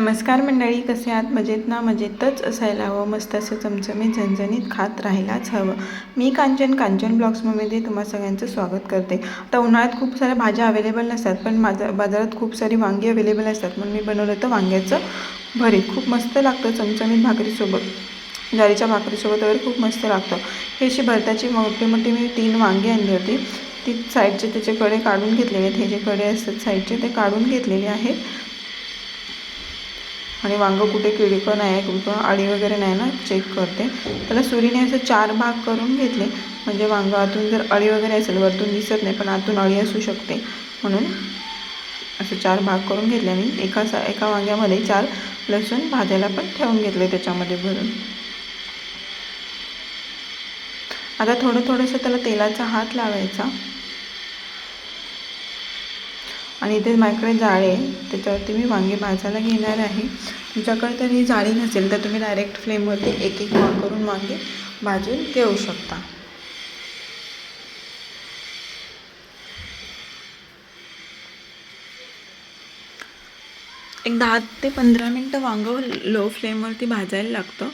नमस्कार मंडळी कसे आहात? मजेत ना? मजेतच असायला हवं. मस्त असं चमचमीत झणझणीत खात राहायलाच हवं. मी कांचन कांचन ब्लॉग्समध्ये तुम्हा सगळ्यांचं स्वागत करते. आता उन्हाळ्यात खूप साऱ्या भाज्या अवेलेबल नसतात पण माझ्या बाजारात खूप सारी वांगी अवेलेबल असतात. म्हणून मी बनवलं होतं वांग्याचं भरीत खूप मस्त लागतं चमचमीत भाकरीसोबत. ज्वारीच्या भाकरीसोबत वगैरे खूप मस्त लागतं. हे अशी भरताची मोठी मोठी मी तीन वांगी आणली होती. ती साईडचे त्याचे कडे काढून घेतलेले आहेत. हे जे कडे असतात साईडचे ते काढून घेतलेले आहेत. आणि वांगं कुठे किडी पण आहे किंवा अळी वगैरे नाही ना चेक करते. त्याला सुरीने असं चार भाग करून घेतले. म्हणजे वांगं आतून जर अळी वगैरे असेल वरतून दिसत नाही पण आतून अळी असू शकते. म्हणून असं चार भाग करून घेतले आणि एका सा एका वांग्यामध्ये चार लसूण भाजायला पण ठेवून घेतले त्याच्यामध्ये भरून. आता थोडं थोडंसं त्याला तेलाचा हात लावायचा. आणि इथे माझ्याकडे जाळी आहे. त्याच्यावरती मी वांगे भाजायला घेणार आहे. तुमच्याकडे तर ही जाळी नसेल तर तुम्ही डायरेक्ट फ्लेमवरती एक एक वांग करून वांगे भाजून घेऊ शकता. एक दहा ते पंधरा मिनटं वांगं लो फ्लेमवरती भाजायला लागतं.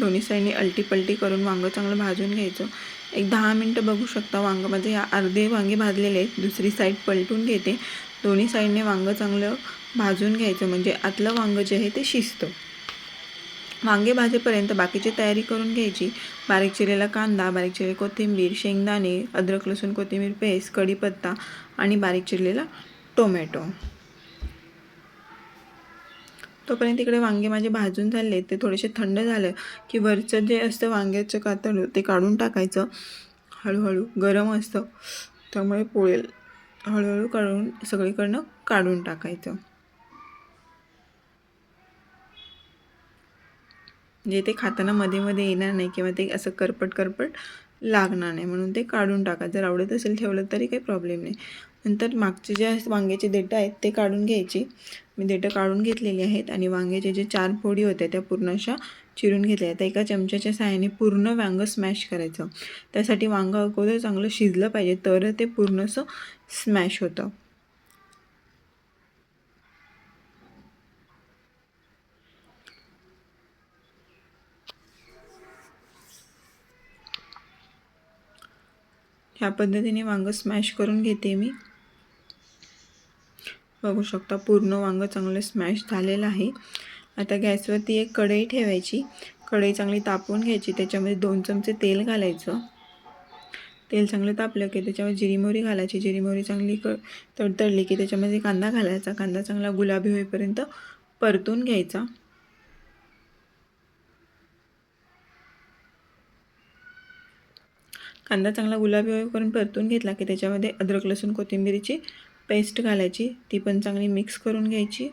दोन्ही साईडने अलटी पलटी करून वांगं चांगलं भाजून घ्यायचं. एक दहा मिनटं बघू शकता वांगं या अर्धे वांगे भाजलेले आहेत. दुसरी साईड पलटून घेते. दोन्ही साईडने वांगं चांगलं भाजून घ्यायचं. म्हणजे आतलं वांगं जे आहे ते शिजतं. वांगे भाजेपर्यंत बाकीची तयारी करून घ्यायची. बारीक चिरलेला कांदा बारीक चिरलेली कोथिंबीर शेंगदाणे अद्रक लसूण कोथिंबीर पेस्ट कढीपत्ता आणि बारीक चिरलेला टोमॅटो. तोपर्यंत इकडे वांगे माझे भाजून झाले ते थोडेसे थंड झालं की वरचं जे असतं वांग्याचं कातड ते काढून टाकायचं. हळूहळू गरम असतं त्यामुळे पोळेल. हळूहळू काढून सगळीकडनं काढून टाकायचं. जे ते खाताना मध्ये मध्ये येणार नाही किंवा ते असं करपट करपट लागणार नाही म्हणून ते काढून टाका. जर आवडत असेल ठेवलं तरी काही प्रॉब्लेम नाही. नंतर मागचे जे वांग्याचे देठं आहेत ते काढून घ्यायची. मी देठं काढून घेतलेली आहेत आणि वांग्याचे जे चार फोडी होत्या त्या पूर्ण अशा चिरून घेतल्या तर एका चमच्याच्या सहाय्याने पूर्ण वांगं स्मॅश करायचं. त्यासाठी वांगं अगोदर चांगलं शिजलं पाहिजे तर ते पूर्ण असं स्मॅश होतं. ह्या पद्धतीने वांगं स्मॅश करून घेते मी. बघू शकता पूर्ण वांगं चांगलं स्मॅश झालेलं आहे. आता गॅसवरती एक कढई ठेवायची. कढई चांगली तापवून घ्यायची. त्याच्यामध्ये दोन चमचे तेल घालायचं. तेल चांगलं तापलं की त्याच्यामध्ये जिरी मोहरी घालायची. जिरी मोहरी चांगली क तडतडली की त्याच्यामध्ये कांदा घालायचा. कांदा चांगला गुलाबी होईपर्यंत परतून घ्यायचा. कांदा चांगला गुलाबी होईपर्यंत परतून घेतला की त्याच्यामध्ये अद्रक लसूण कोथिंबीरीची पेस्ट घालायची ती पण चांगली मिक्स करून घ्यायची.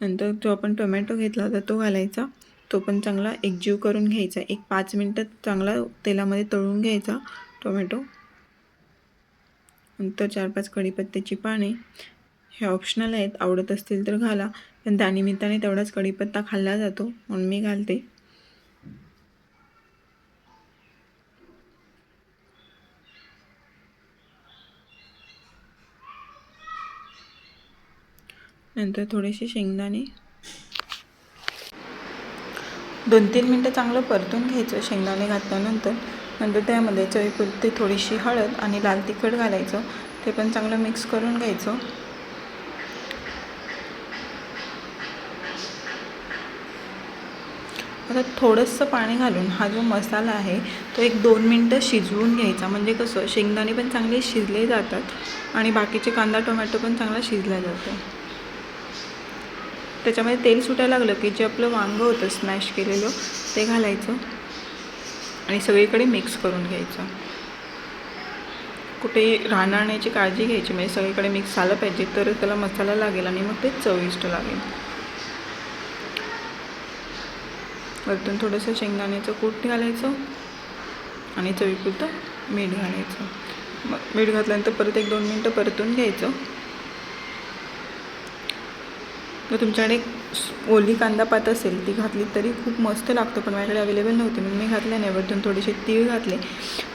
नंतर जो आपण टोमॅटो घेतला होता तो घालायचा. तो पण चांगला एकजीव करून घ्यायचा. एक पाच मिनटं चांगला तेलामध्ये तळून घ्यायचा टोमॅटो नंतर चार पाच कढीपत्त्याची पाने. हे ऑप्शनल आहेत आवडत असतील तर घाला. पण त्यानिमित्ताने तेवढाच कढीपत्ता खाल्ला जातो म्हणून मी घालते. नंतर थोडेसे शेंगदाणे. दोन तीन मिनटं चांगलं परतून घ्यायचं शेंगदाणे घातल्यानंतर. नंतर त्यामध्ये चवीपुरते थोडीशी हळद आणि लाल तिखट घालायचं. ते पण चांगलं मिक्स करून घ्यायचं. आता थोडंसं पाणी घालून हा जो मसाला आहे तो एक दोन मिनटं शिजवून घ्यायचा. म्हणजे कसं शेंगदाणे पण चांगले शिजले जातात आणि बाकीचे कांदा टोमॅटो पण चांगला शिजला जातो. त्याच्यामध्ये तेल सुटायला लागलं की जे आपलं वांगं होतं स्मॅश केलेलं ते घालायचं. आणि सगळीकडे मिक्स करून घ्यायचं. कुठेही राहण्याची काळजी घ्यायची म्हणजे सगळीकडे मिक्स झालं पाहिजे तरच त्याला मसाला लागेल आणि मग ते चविष्ट लागेल. वरतून थोडंसं शेंगदाण्याचं कूट घालायचं आणि चवीपुरतं मीठ घालायचं. मग मीठ घातल्यानंतर परत एक दोन मिनटं परतून घ्यायचं. जर तुमच्याकडे ओली कांदा पात असेल ती घातली तरी खूप मस्त लागतो पण माझ्याकडे अवेलेबल नव्हती म्हणून मी घातले नाही. वरतून थोडेसे तीळ घातले.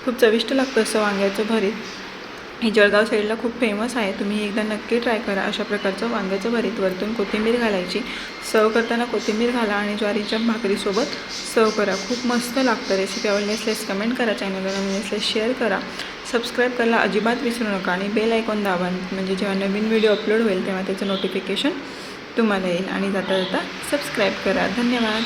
खूप चविष्ट लागतं असं वांग्याचं भरीत. हे जळगाव साईडला खूप फेमस आहे. तुम्ही एकदा नक्की ट्राय करा अशा प्रकारचं वांग्याचं भरीत. वरतून कोथिंबीर घालायची. सर्व करताना कोथिंबीर घाला आणि ज्वारीच्या भाकरीसोबत सर्व करा. खूप मस्त लागतं रेसिपी आवडली असल्यास कमेंट करा चॅनलला नवीन असल्यास शेअर करा. सबस्क्राईब करायला अजिबात विसरू नका आणि बेल आयकॉन दाबा. म्हणजे जेव्हा नवीन व्हिडिओ अपलोड होईल तेव्हा त्याचं नोटिफिकेशन तुम्हाला येईल आणि जाता जाता सबस्क्राईब करा. धन्यवाद.